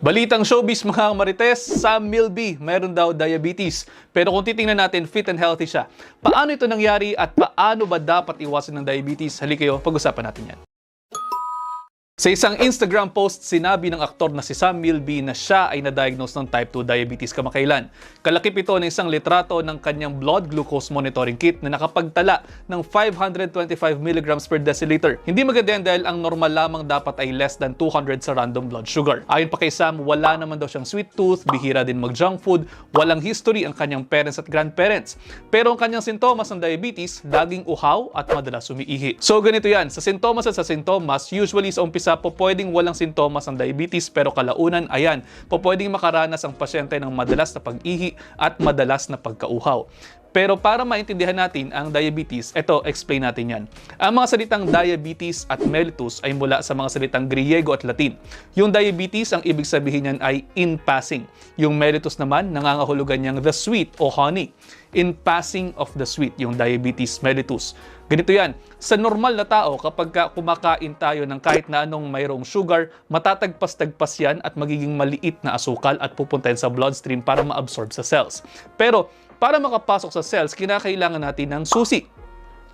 Balitang showbiz mga marites, Sam Milby, meron daw diabetes. Pero kung titingnan natin, fit and healthy siya. Paano ito nangyari at paano ba dapat iwasan ng diabetes? Halika kayo, pag-usapan natin yan. Sa isang Instagram post, sinabi ng aktor na si Sam Milby na siya ay na-diagnose ng type 2 diabetes kamakailan. Kalakip ito ng isang litrato ng kanyang blood glucose monitoring kit na nakapagtala ng 525 mg per deciliter. Hindi maganda yan dahil ang normal lamang dapat ay less than 200 sa random blood sugar. Ayon pa kay Sam, wala naman daw siyang sweet tooth, bihira din mag-junk food, walang history ang kanyang parents at grandparents. Pero ang kanyang sintomas ng diabetes, laging uhaw at madalas umiihi. So ganito yan, sa sintomas at sa sintomas, usually sa umpisa po pwedeng walang sintomas ng diabetes pero kalaunan, ayan, po pwedeng makaranas ang pasyente ng madalas na pag-ihi at madalas na pagkauhaw. Pero para maintindihan natin ang diabetes, ito, explain natin yan. Ang mga salitang diabetes at mellitus ay mula sa mga salitang Griego at Latin. Yung diabetes, ang ibig sabihin niyan ay in passing. Yung mellitus naman, nangangahulugan niyang the sweet o honey. In passing of the sweet, yung diabetes mellitus. Ganito yan, sa normal na tao, kapag ka kumakain tayo ng kahit na anong mayroong sugar, matatagpas-tagpas yan at magiging maliit na asukal at pupunta sa bloodstream para ma-absorb sa cells. Pero para makapasok sa cells, kinakailangan natin ng susi.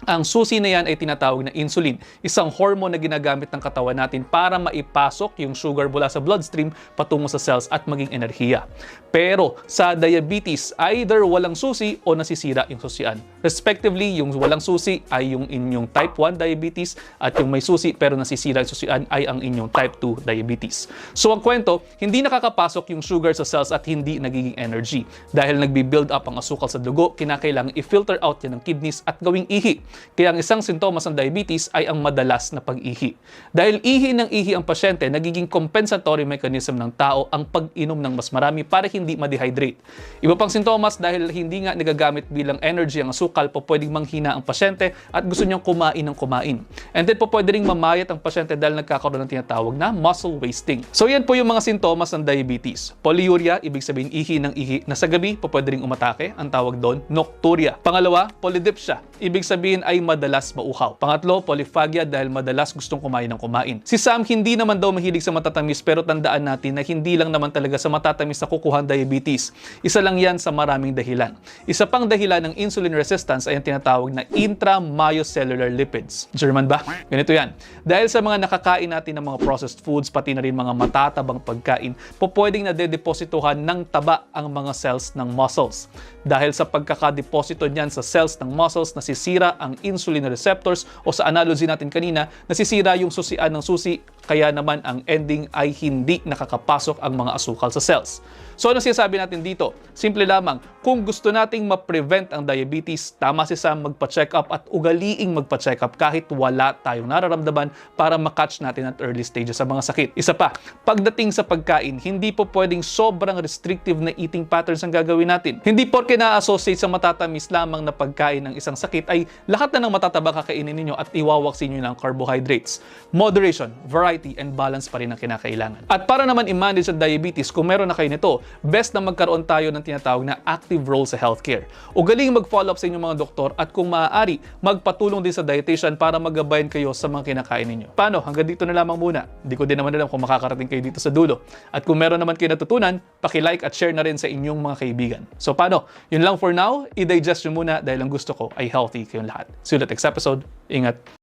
Ang susi na yan ay tinatawag na insulin, isang hormone na ginagamit ng katawan natin para maipasok yung sugar mula sa bloodstream patungo sa cells at maging enerhiya. Pero sa diabetes, either walang susi o nasisira yung susian. Respectively, yung walang susi ay yung inyong type 1 diabetes at yung may susi pero nasisira yung susian ay ang inyong type 2 diabetes. So ang kwento, hindi nakakapasok yung sugar sa cells at hindi nagiging energy. Dahil nagbi-build up ang asukal sa dugo, kinakailangan i-filter out yan ng kidneys at gawing ihi. Kaya ang isang sintomas ng diabetes ay ang madalas na pag-ihi. Dahil ihi ng ihi ang pasyente, nagiging compensatory mechanism ng tao ang pag-inom ng mas marami para hindi ma-dehydrate. Iba pang sintomas dahil hindi nga nagagamit bilang energy ang asukal, po pwedeng manghina ang pasyente at gusto niyang kumain ng kumain. And then po pwede ring mamayat ang pasyente dahil nagkakaroon ng tinatawag na muscle wasting. So yan po yung mga sintomas ng diabetes. Polyuria, ibig sabihin ihi ng ihi na sa gabi po pwede ring umatake, ang tawag doon nocturia. Pangalawa, polydipsia, ibig sabihin ay madalas mauhaw. Pangatlo, polyphagia dahil madalas gustong kumain ng kumain. Si Sam hindi naman daw mahilig sa matatamis pero tandaan natin na hindi lang naman talaga sa matatamis na kukuhan diabetes. Isa lang yan sa maraming dahilan. Isa pang dahilan ng insulin resistance ay ang tinatawag na intramyocellular lipids. German ba? Ganito yan. Dahil sa mga nakakain natin ng mga processed foods, pati na rin mga matatabang pagkain, po pwedeng nadedepositohan ng taba ang mga cells ng muscles. Dahil sa pagkakadeposito niyan sa cells ng muscles, nasisira ang insulin receptors o sa analogy natin kanina, nasisira yung susian ng susi, kaya naman ang ending ay hindi nakakapasok ang mga asukal sa cells. So ano sinasabi natin dito? Simple lamang, kung gusto nating ma-prevent ang diabetes, tama si Sam magpa-check up at ugaliing magpa-check up kahit wala tayong nararamdaman para makatch natin at early stages sa mga sakit. Isa pa, pagdating sa pagkain, hindi po pwedeng sobrang restrictive na eating patterns ang gagawin natin. Hindi porke na-associate sa matatamis lamang na pagkain ng isang sakit ay lahat na ng matataba kakainin ninyo at iwawaksin nyo ng carbohydrates. Moderation, variety, and balance pa rin ang kinakailangan. At para naman i-manage ang diabetes, kung meron na kayo nito, best na magkaroon tayo ng tinatawag na active role sa healthcare. Ugaling mag-follow up sa inyong mga doktor at kung maaari, magpatulong din sa dietitian para magabayan kayo sa mga kinakain ninyo. Paano? Hanggang dito na lamang muna. Hindi ko din naman alam kung makakarating kayo dito sa dulo. At kung meron naman kayo natutunan, paki-like at share na rin sa inyong mga kaibigan. So paano? Yun lang for now. I-digest nyo muna dahil ang gusto ko ay healthy kayong lahat. See you next episode. Ingat.